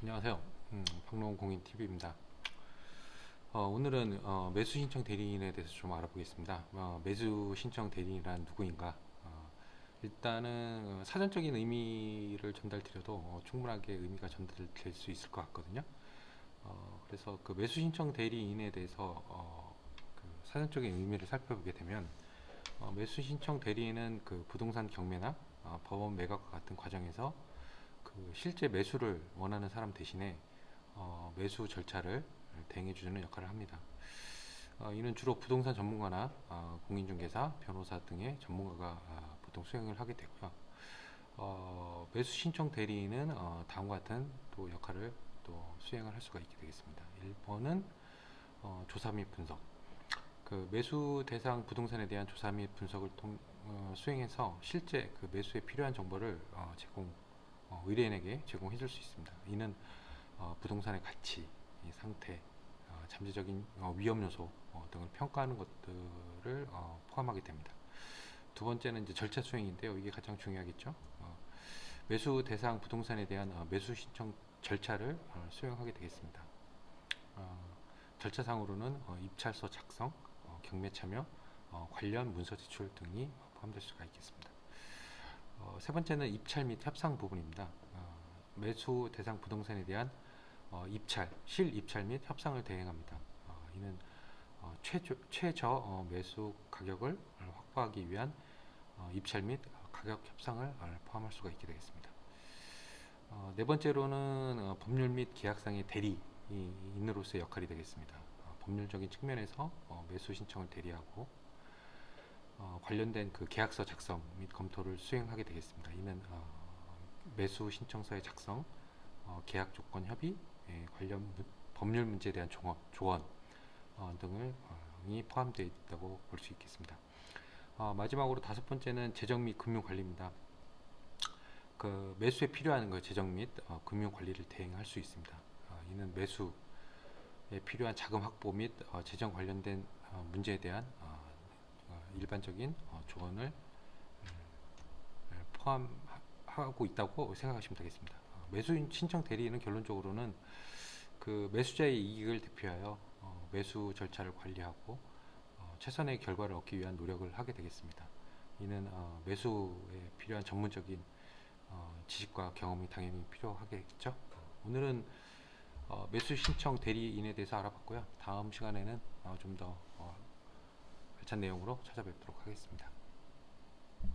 안녕하세요. 음, 박농공인TV입니다. 어, 오늘은 어, 매수 신청 대리인에 대해서 좀 알아보겠습니다. 어, 매수 신청 대리인이란 누구인가? 어, 일단은 어, 사전적인 의미를 전달드려도 어, 충분하게 의미가 전달될 수 있을 것 같거든요. 어, 그래서 그 매수 신청 대리인에 대해서 어, 그 사전적인 의미를 살펴보게 되면 어, 매수 신청 대리인은 그 부동산 경매나 어, 법원 매각과 같은 과정에서 그 실제 매수를 원하는 사람 대신에 어, 매수 절차를 대행해주는 역할을 합니다. 어, 이는 주로 부동산 전문가나 어, 공인중개사, 변호사 등의 전문가가 아, 보통 수행을 하게 되고요. 어, 매수 신청 대리인은 어, 다음과 같은 또 역할을 또 수행을 할 수가 있게 되겠습니다. 1번은 어, 조사 및 분석. 그 매수 대상 부동산에 대한 조사 및 분석을 통, 어, 수행해서 실제 그 매수에 필요한 정보를 어, 제공 어, 의뢰인에게 제공해 줄 수 있습니다. 이는 어, 부동산의 가치, 이 상태, 어, 잠재적인 어, 위험 요소 어, 등을 평가하는 것들을 어, 포함하게 됩니다. 두 번째는 이제 절차 수행인데요. 이게 가장 중요하겠죠. 어, 매수 대상 부동산에 대한 어, 매수 신청 절차를 어, 수행하게 되겠습니다. 어, 절차상으로는 어, 입찰서 작성, 어, 경매 참여, 어, 관련 문서 제출 등이 포함될 수가 있겠습니다. 어, 세 번째는 입찰 및 협상 부분입니다. 어, 매수 대상 부동산에 대한 어, 입찰, 실 입찰 및 협상을 대행합니다. 어, 이는 어, 최저, 최저 어, 매수 가격을 어, 확보하기 위한 어, 입찰 및 가격 협상을 어, 포함할 수가 있게 되겠습니다. 어, 네 번째로는 어, 법률 및 계약상의 대리인으로서의 역할이 되겠습니다. 어, 법률적인 측면에서 어, 매수 신청을 대리하고 어, 관련된 그 계약서 작성 및 검토를 수행하게 되겠습니다. 이는 어, 매수 신청서의 작성, 어, 계약 조건 협의, 예, 관련 문- 법률 문제에 대한 조언, 조언 어, 등을 어, 이 포함되어 있다고 볼 수 있겠습니다. 어, 마지막으로 다섯 번째는 재정 및 금융 관리입니다. 그 매수에 필요한 그 재정 및 어, 금융 관리를 대행할 수 있습니다. 어, 이는 매수에 필요한 자금 확보 및 어, 재정 관련된 어, 문제에 대한 어, 어, 일반적인 어, 조언을 음, 예, 포함하고 있다고 생각하시면 되겠습니다. 어, 매수 신청 대리인은 결론적으로는 그 매수자의 이익을 대표하여 어, 매수 절차를 관리하고 어, 최선의 결과를 얻기 위한 노력을 하게 되겠습니다. 이는 어, 매수에 필요한 전문적인 어, 지식과 경험이 당연히 필요하겠죠. 오늘은 어, 매수 신청 대리인에 대해서 알아봤고요. 다음 시간에는 어, 좀더 어, 알찬 내용으로 찾아뵙도록 하겠습니다.